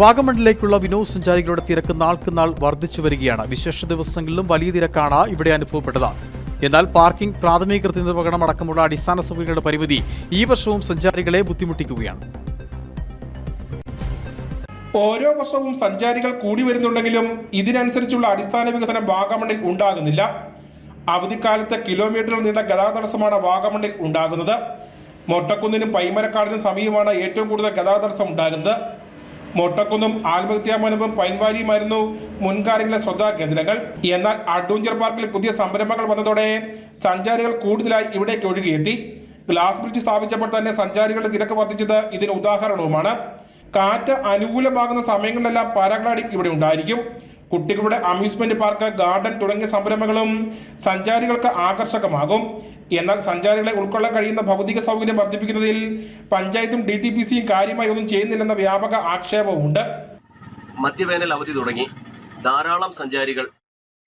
വാഗമണിലേക്കുള്ള വിനോദസഞ്ചാരികളുടെ തിരക്ക് നാൾക്ക് നാൾ വർദ്ധിച്ചു വരികയാണ്. വിശേഷ ദിവസങ്ങളിലും വലിയ തിരക്കാണ് ഇവിടെ അനുഭവപ്പെട്ടത്. എന്നാൽ പാർക്കിംഗ് പ്രാഥമിക കൃത്യനിർവഹണം അടക്കമുള്ള അടിസ്ഥാന സൗകര്യങ്ങളുടെ പരിമിതി ഈ വർഷവും സഞ്ചാരികളെ ബുദ്ധിമുട്ടിക്കുകയാണ്. ഓരോ വർഷവും സഞ്ചാരികൾ കൂടി വരുന്നുണ്ടെങ്കിലും ഇതിനനുസരിച്ചുള്ള അടിസ്ഥാന വികസനം വാഗമണിൽ ഉണ്ടാകുന്നില്ല. അവധിക്കാലത്ത് കിലോമീറ്റർ നീണ്ട ഗതാഗത തടസ്സമാണ് വാഗമണിൽ ഉണ്ടാകുന്നത്. മൊട്ടക്കുന്നിനും പൈമരക്കാടിനും സമീപമാണ് ഏറ്റവും കൂടുതൽ ഗതാഗത തടസ്സം ഉണ്ടാകുന്നത്. മൊട്ടക്കുന്നും ആത്മഹത്യാമനവും പൈൻവാരിയുമായിരുന്നു മുൻകാലങ്ങളിലെ ശ്രദ്ധാ കേന്ദ്രങ്ങൾ. എന്നാൽ അഡ്വഞ്ചർ പാർക്കിൽ പുതിയ സംരംഭങ്ങൾ വന്നതോടെ സഞ്ചാരികൾ കൂടുതലായി ഇവിടേക്ക് ഒഴുകിയെത്തി. ഗ്ലാസ് ബ്രിഡ്ജ് സ്ഥാപിച്ചപ്പോൾ തന്നെ സഞ്ചാരികളുടെ തിരക്ക് വർദ്ധിച്ചത് ഇതിന് ഉദാഹരണവുമാണ്. കാറ്റ് അനുകൂലമാകുന്ന സമയങ്ങളിലെല്ലാം പാരാഗ്ലൈഡിംഗ് ഇവിടെ ഉണ്ടായിരിക്കും. കുട്ടികളുടെ അമ്യൂസ്മെന്റ് പാർക്ക് ഗാർഡൻ തുടങ്ങിയ സംരംഭങ്ങളും സഞ്ചാരികൾക്ക് ആകർഷകമാകും. എന്നാൽ സഞ്ചാരികളെ ഉൾക്കൊള്ളാൻ കഴിയുന്ന ഭൗതിക സൗകര്യം വർദ്ധിപ്പിക്കുന്നതിൽ പഞ്ചായത്തും ഡി ടി പി സിയും കാര്യമായി ഒന്നും ചെയ്യുന്നില്ലെന്ന വ്യാപക ആക്ഷേപമുണ്ട് മധ്യവേനൽ അവധി തുടങ്ങി. ധാരാളം സഞ്ചാരികൾ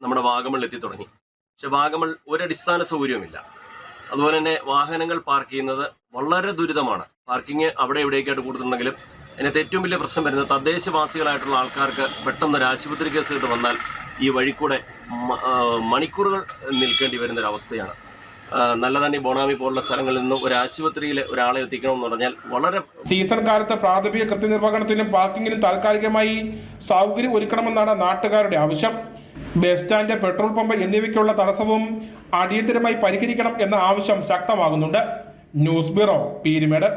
നമ്മുടെ വാഗമണിൽ എത്തി തുടങ്ങി. പക്ഷെ വാഗമൺ ഒരടിസ്ഥാന സൗകര്യവുമില്ല. അതുപോലെ തന്നെ വാഹനങ്ങൾ പാർക്ക് ചെയ്യുന്നത് വളരെ ദുരിതമാണ്. പാർക്കിംഗ് അവിടെ എവിടേക്കായിട്ട് കൂടുതലുണ്ടെങ്കിലും അതിനകത്ത് ഏറ്റവും വലിയ പ്രശ്നം വരുന്നത് തദ്ദേശവാസികളായിട്ടുള്ള ആൾക്കാർക്ക് പെട്ടെന്ന് ഒരു ആശുപത്രി കേസ് ഇത് വന്നാൽ ഈ വഴിക്കൂടെ മണിക്കൂറുകൾ നിൽക്കേണ്ടി വരുന്ന ഒരു അവസ്ഥയാണ് നല്ലതാണ് നല്ലതണ്ണി ബോണാമി പോലുള്ള സ്ഥലങ്ങളിൽ നിന്നും ഒരു ആശുപത്രിയിൽ ഒരാളെ എത്തിക്കണമെന്ന് പറഞ്ഞാൽ വളരെ സീസൺ കാലത്തെ പ്രാഥമിക കൃത്യനിർവഹണത്തിനും പാർക്കിങ്ങിനും താൽക്കാലികമായി സൗകര്യം ഒരുക്കണമെന്നാണ് നാട്ടുകാരുടെ ആവശ്യം. ബസ് സ്റ്റാൻഡ് പെട്രോൾ പമ്പ് എന്നിവയ്ക്കുള്ള തടസ്സവും അടിയന്തരമായി പരിഹരിക്കണം എന്ന ആവശ്യം ശക്തമാകുന്നുണ്ട്. News bureau Peermade.